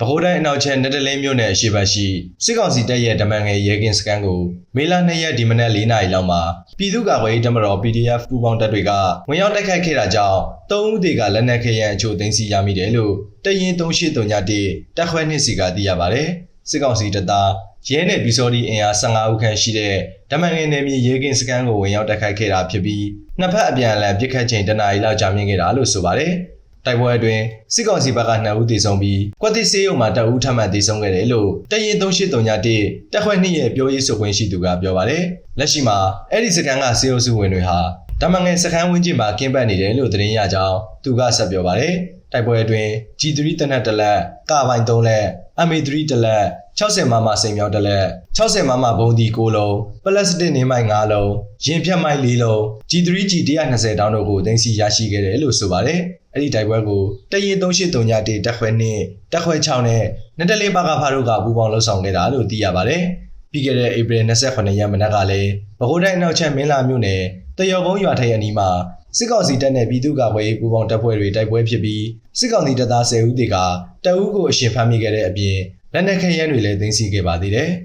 ပဲခူးတိုင်းအနောက်ချမ်းနယ်တလင်းမြို့နယ်အရှိတ်ရှိစစ်ကောင်စီတပ်ရဲ့ဓမ္မငယ်ရဲကင်းစခန်းကိုမေလ2ရက်ဒီမနက်4နာရီလောက်မှာပြည်သူ့ကာကွယ်ရေးတပ်မတော် PDF ပူးပေါင်းတပ်တွေကဝင်ရောက်တိုက်ခိုက်ခဲ့တာကြောင့်၃ဦးတွေကလက်နက်ခဲယမ်းအချို့သိမ်းဆည်းရမိတယ်လို့တရင်3831တပ်ခွဲနှစ်စီကသိရပါတယ်။စစ်ကောင်စီတပ်သားရဲနဲ့ပီစော်ဒီအင်အား15ဦးခန့်ရှိတဲ့ဓမ္မငယ်နယ်မြေရဲကင်းစခန်းကိုဝင်ရောက်တိုက်ခိုက်ခဲ့တာဖြစ်ပြီးနှစ်ဖက်အပြန်အလှန်ပစ်ခတ်ချိန်တနားရီလောက်ကြာမြင့်ခဲ့တာလို့ဆိုပါတယ်။ တိုက်ပွဲအတွင်းစစ်ကောင်စီဘက်က2ဦးသေဆုံးပြီးကွက်တိစေးရုံမှာ2ဦးထပ်မံသေဆုံးခဲ့တယ်လို့တရင်3831တက်ခွဲ2ရဲ့ပြောရေးဆိုခွင့်ရှိသူကပြောပါတယ်။လက်ရှိမှာအဲ့ဒီစကန်ကစေအုပ်စုဝင်တွေဟာ တမန်ငယ်စခန်းဝင်းကျင်မှာကင်းပတ်နေတယ်လို့သတင်းရကြောင်းသူကဆက်ပြောပါတယ်။တိုက်ပွဲအတွင်း G3 တနက်တလက်၊ကာပိုင်း3လက်၊ MA3 တလက်60မမစိန်မြောက်တလက်60မမဘုံဒီ6လုံးပလတ်စတစ်နေမိုင်5လုံးရင်ဖြတ်မိုင်4လုံး G3G 120တောင်းတို့ကိုတင်စီရရှိခဲ့တယ်လို့ဆိုပါတယ်။အဲ့ဒီတိုက်ပွဲကိုတရင်3831တက်ခွဲ2တက်ခွဲ6နဲ့နတလေးပါကဖားတို့ကပူးပေါင်းလှုပ်ဆောင်ခဲ့တာလို့သိရပါတယ်။ပြီးခဲ့တဲ့ဧပြီ28ရက်မနက်ကလည်းပဲခူးတိုင်းအနောက်ချက်မင်းလာမြို့နယ် တရုတ်ဘုံရွာထိုင်အနီးမှာစစ်ကောင်စီတပ်နဲ့ပြည်သူ့ကာကွယ်ရေးပူးပေါင်းတပ်ဖွဲ့တွေတိုက်ပွဲဖြစ်ပြီးစစ်ကောင်စီတပ်သား10ဦးတွေကတအုပ်ကိုအရှင်ဖမ်းမိခဲ့တဲ့အပြင်လက်နက်ခဲယမ်းတွေလည်းသိမ်းဆည်းခဲ့ပါသေးတယ်။